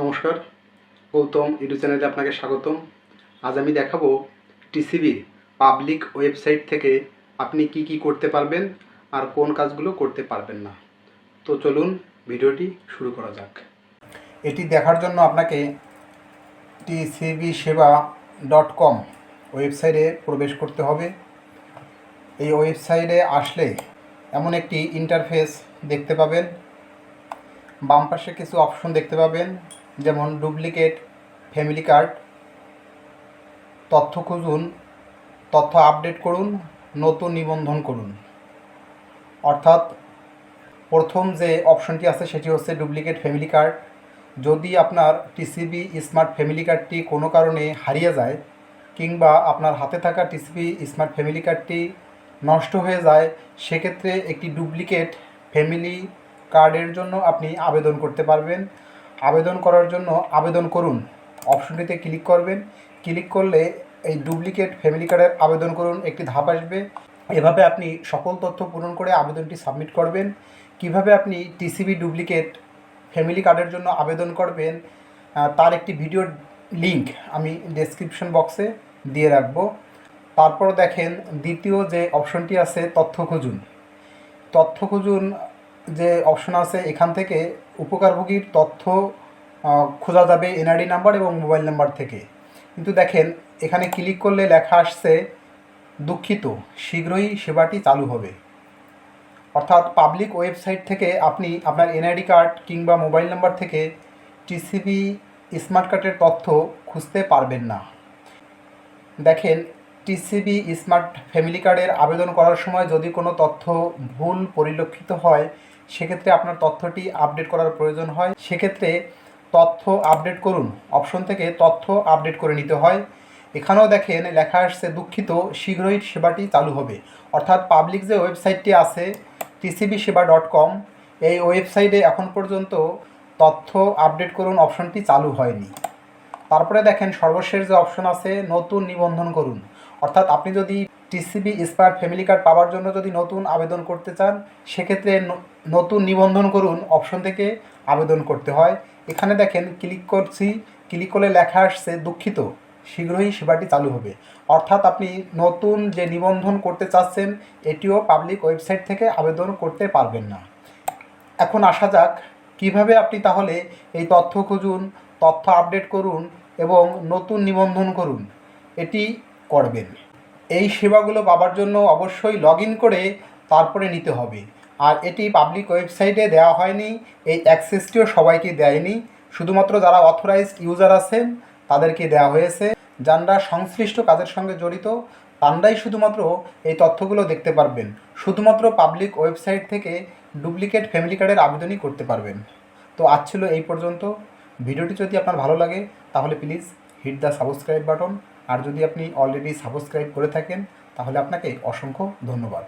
নমস্কার, গৌতম ইউটিউব চ্যানেলে আপনাকে স্বাগতম। আজ আমি দেখাবো টিসিবির পাবলিক ওয়েবসাইট থেকে আপনি কি কি করতে পারবেন আর কোন কাজগুলো করতে পারবেন না। তো চলুন ভিডিওটি শুরু করা যাক। এটি দেখার জন্য আপনাকে টিসিবি সেবা ডট কম ওয়েবসাইটে প্রবেশ করতে হবে। এই ওয়েবসাইটে আসলে এমন একটি ইন্টারফেস দেখতে পাবেন। বাম পাশে কিছু অপশন দেখতে পাবেন, যেমন ডুপ্লিকেট, ফ্যামিলি কার্ড, তথ্য খুঁজুন, তথ্য আপডেট করুন, নতুন নিবন্ধন করুন। অর্থাৎ প্রথম যে অপশনটি আছে সেটি হচ্ছে ডুপ্লিকেট ফ্যামিলি কার্ড। যদি আপনার টিসিবি স্মার্ট ফ্যামিলি কার্ডটি কোনো কারণে হারিয়ে যায় কিংবা আপনার হাতে থাকা টিসিবি স্মার্ট ফ্যামিলি কার্ডটি নষ্ট হয়ে যায়, সেক্ষেত্রে একটি ডুপ্লিকেট ফ্যামিলি কার্ডের জন্য আপনি আবেদন করতে পারবেন। আবেদন করার জন্য আবেদন করুন। অপশনটিতে ক্লিক করবেন। ক্লিক করলে এই ডুপ্লিকেট ফ্যামিলি কার্ডের আবেদন করুন। একটি ধাপ আসবে। এভাবে আপনি সকল তথ্য পূরণ করে আবেদনটি সাবমিট করবেন। কীভাবে আপনি টিসিবি ডুপ্লিকেট ফ্যামিলি কার্ডের জন্য আবেদন করবেন তার একটি ভিডিও লিংক আমি ডেসক্রিপশন বক্সে দিয়ে রাখব। তারপর দেখেন দ্বিতীয় যে অপশনটি আছে, তথ্য খুঁজুন। তথ্য খুঁজুন যে অপশন আছে, এখান থেকে উপকারভোগীর তথ্য খোঁজা যাবে এনআইডি নাম্বার এবং মোবাইল নাম্বার থেকে। কিন্তু দেখেন, এখানে ক্লিক করলে লেখা আসছে, দুঃখিত, শীঘ্রই সেবাটি চালু হবে। অর্থাৎ পাবলিক ওয়েবসাইট থেকে আপনি আপনার এনআইডি কার্ড কিংবা মোবাইল নাম্বার থেকে টিসিবি স্মার্ট কার্ডের তথ্য খুঁজতে পারবেন না। দেখেন টিসিবি স্মার্ট ফ্যামিলি কার্ডের আবেদন করার সময় যদি কোনো তথ্য ভুল পরিলক্ষিত হয় সেক্ষেত্রে আপনার তথ্যটি আপডেট করার প্রয়োজন হয়। সেক্ষেত্রে তথ্য আপডেট করুন। অপশন থেকে তথ্য আপডেট করে নিতে হয়। এখানেও দেখেন, লেখা আসছে, দুঃখিত, শীঘ্রই সেবাটি চালু হবে। অর্থাৎ পাবলিক যে ওয়েবসাইটটি আছে টিসিবি সেবা ডট কম এই ওয়েবসাইটে এখন পর্যন্ত তথ্য আপডেট করুন, অপশনটি চালু হয়নি। তারপরে দেখেন, সর্বশেষ যে অপশন আছে, নতুন নিবন্ধন করুন। অর্থাৎ আপনি যদি টিসিবি স্মার্ট ফ্যামিলি কার্ড পাওয়ার জন্য যদি নতুন আবেদন করতে চান, সেক্ষেত্রে নতুন নিবন্ধন করুন অপশন থেকে আবেদন করতে হয়। এখানে দেখেন ক্লিক করছি, ক্লিক করলে লেখা আসছে দুঃখিত, শীঘ্রই সেবাটি চালু হবে। অর্থাৎ আপনি নতুন যে নিবন্ধন করতে চাচ্ছেন, এটিও পাবলিক ওয়েবসাইট থেকে আবেদন করতে পারবেন না। এখন আসা যাক কীভাবে আপনি তাহলে এই তথ্য খুঁজুন, তথ্য আপডেট করুন এবং নতুন নিবন্ধন করুন, এটি করবেন। এই সেবাগুলো পাবার জন্য অবশ্যই লগ ইন করে তারপরে নিতে হবে। আর এটি পাবলিক ওয়েবসাইটে দেওয়া হয়নি, এই অ্যাক্সেসটিও সবাইকে দেয়নি। শুধুমাত্র যারা অথরাইজড ইউজার আছেন, তাদেরকে দেওয়া হয়েছে। যারা সংশ্লিষ্ট কাজের সঙ্গে জড়িত তারাই শুধুমাত্র এই তথ্যগুলো দেখতে পারবেন। শুধুমাত্র পাবলিক ওয়েবসাইট থেকে ডুপ্লিকেট ফ্যামিলি কার্ডের আবেদনই করতে পারবেন। তো আজ ছিল এই পর্যন্ত। ভিডিওটি যদি আপনার ভালো লাগে, তাহলে please hit the subscribe button আর যদি আপনি অলরেডি সাবস্ক্রাইব করে থাকেন তাহলে আপনাকে অসংখ্য ধন্যবাদ।